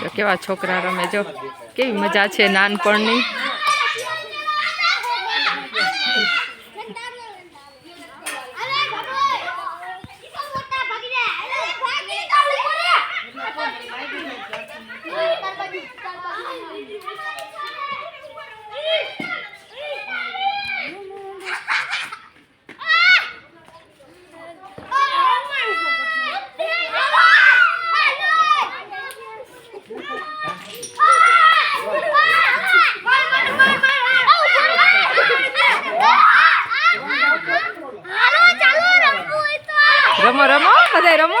તો કેવા છોકરા રમે જો. કેવી મજા છે નાનપણની. રમો રમો બધા રમો.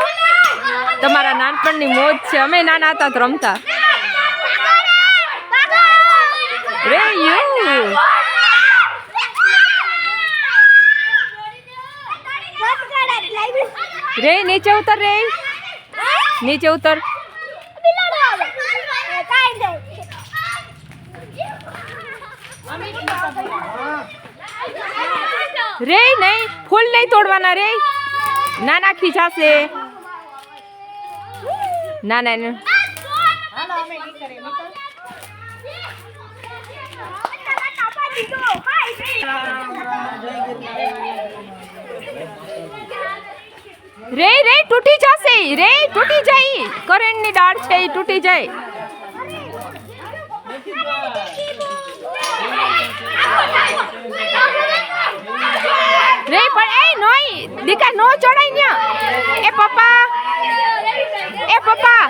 તમારા નાનપણની મોજ છે, અમે નાના હતા તો રમતા. રે, યુ. રે, નીચે ઉતર રે. નીચે ઉતર. રે, નહીં, ફૂલ નહીં તોડવાના રે. નાના ખીચાશે ના ના ના. રે રે તૂટી જશે રે તૂટી જાય કરંટની ડાળ છે એ તૂટી જાય રે પણ એ નોય દીકા નો ચડાય એ પપ્પા? એ પપ્પા.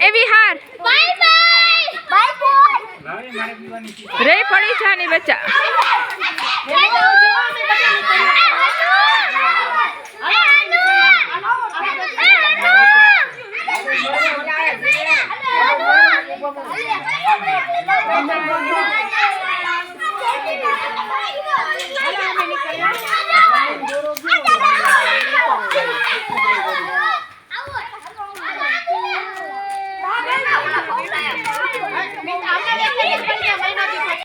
એવી હાર રે પડી જા ને બચ્ચા. também tá